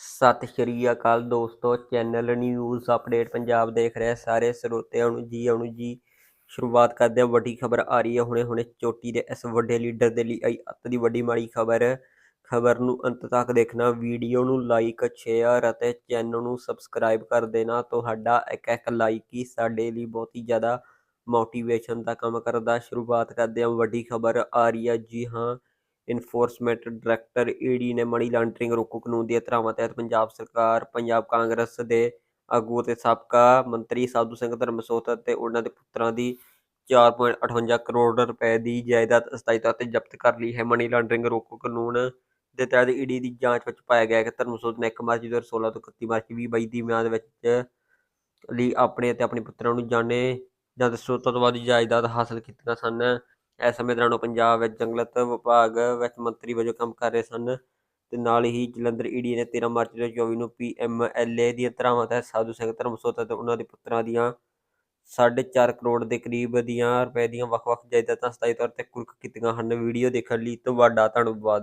ਸਤਿ ਸ਼੍ਰੀ ਅਕਾਲ ਦੋਸਤੋ, channel news update Punjab ਦੇਖ ਰਹੇ ਸਾਰੇ ਸਰੋਤਿਆਂ ਨੂੰ ਜੀ, ਆਉਣ ਜੀ। ਸ਼ੁਰੂਆਤ ਕਰਦੇ ਹਾਂ, ਵੱਡੀ ਖਬਰ ਆ ਰਹੀ ਹੈ ਹੁਣੇ ਹੁਣੇ ਚੋਟੀ ਦੇ ਇਸ ਵੱਡੇ ਲੀਡਰ ਦੇ ਲਈ ਆਈ ਅੱਤ ਦੀ ਵੱਡੀ ਮਾੜੀ ਖਬਰ। ਖਬਰ ਨੂੰ ਅੰਤ ਤੱਕ ਦੇਖਣਾ ਵੀਡੀਓ ਨੂੰ ਲਾਈਕ ਸ਼ੇਅਰ ਅਤੇ ਚੈਨਲ ਨੂੰ ਸਬਸਕ੍ਰਾਈਬ ਕਰ ਦੇਣਾ। ਤੁਹਾਡਾ ਇੱਕ ਇੱਕ ਲਾਈਕ ਹੀ ਸਾਡੇ ਲਈ ਬਹੁਤ ਹੀ ਜ਼ਿਆਦਾ ਮੋਟੀਵੇਸ਼ਨ ਦਾ ਕੰਮ ਕਰਦਾ। ਸ਼ੁਰੂਆਤ ਕਰਦੇ ਹਾਂ, ਵੱਡੀ ਖਬਰ ਆ ਰਹੀ ਹੈ, ਜੀ ਹਾਂ। ਇਨਫੋਰਸਮੈਂਟ ਡਾਇਰੈਕਟਰ ਈਡੀ ਨੇ ਮਨੀ ਲਾਂਡਰਿੰਗ ਰੋਕੂ ਕਾਨੂੰਨ ਦੀਆਂ ਧਾਰਾਵਾਂ ਤਹਿਤ ਪੰਜਾਬ ਸਰਕਾਰ, ਪੰਜਾਬ ਕਾਂਗਰਸ ਦੇ ਆਗੂ ਅਤੇ ਸਾਬਕਾ ਮੰਤਰੀ ਸਾਧੂ ਸਿੰਘ ਧਰਮਸੋਤ ਅਤੇ ਉਹਨਾਂ ਦੇ ਪੁੱਤਰਾਂ ਦੀ 4.58 ਕਰੋੜ ਰੁਪਏ ਦੀ ਜਾਇਦਾਦ ਅਸਥਾਈ ਤੌਰ ਤੇ ਜ਼ਬਤ ਕਰ ਲਈ ਹੈ। ਮਨੀ ਲਾਂਡਰਿੰਗ ਰੋਕੂ ਕਾਨੂੰਨ ਦੇ ਤਹਿਤ ਈਡੀ ਦੀ ਜਾਂਚ ਵਿੱਚ ਪਾਇਆ ਗਿਆ ਕਿ ਧਰਮਸੋਤ ਨੇ 1 ਮਾਰਚ 2016 ਤੋਂ 31 ਮਾਰਚ 2022 ਦੀ ਮਿਆਦ ਵਿੱਚ ਲਈ ਆਪਣੇ ਅਤੇ ਆਪਣੇ ਪੁੱਤਰਾਂ ਨੂੰ ਜਾਣੇ ਜਾਂ ਸਰੋਤਾਂ ਤੋਂ ਵੱਧ ਜਾਇਦਾਦ ਹਾਸਲ ਕੀਤੀਆਂ ਸਨ। ਇਸ ਸਮੇਂ ਦੌਰਾਨ ਉਹ ਪੰਜਾਬ ਵਿੱਚ ਜੰਗਲਤ ਵਿਭਾਗ ਵਿੱਚ ਮੰਤਰੀ ਵਜੋਂ ਕੰਮ ਕਰ ਰਹੇ ਸਨ ਤੇ ਨਾਲ ਹੀ ਜਲੰਧਰ ਈਡੀ ਨੇ 13 ਮਾਰਚ 2024 ਨੂੰ ਪੀਐਮਐਲਏ ਦੀਆਂ ਧਾਰਾਵਾਂ ਤਹਿਤ ਸਾਧੂ ਸਿੰਘ ਧਰਮਸੋਤ ਅਤੇ ਉਹਨਾਂ ਦੇ ਪੁੱਤਰਾਂ ਦੀਆਂ 4.5 ਕਰੋੜ ਦੇ ਕਰੀਬ ਦੀਆਂ ਰੁਪਏ ਦੀਆਂ ਵੱਖ-ਵੱਖ ਜਾਇਦਾਦਾਂ ਸਥਾਈ ਤੌਰ ਤੇ ਕੁਰਕ ਕੀਤੀਆਂ ਹਨ। ਵੀਡੀਓ ਦੇਖਣ ਲਈ ਤੁਹਾਡਾ ਧੰਨਵਾਦ।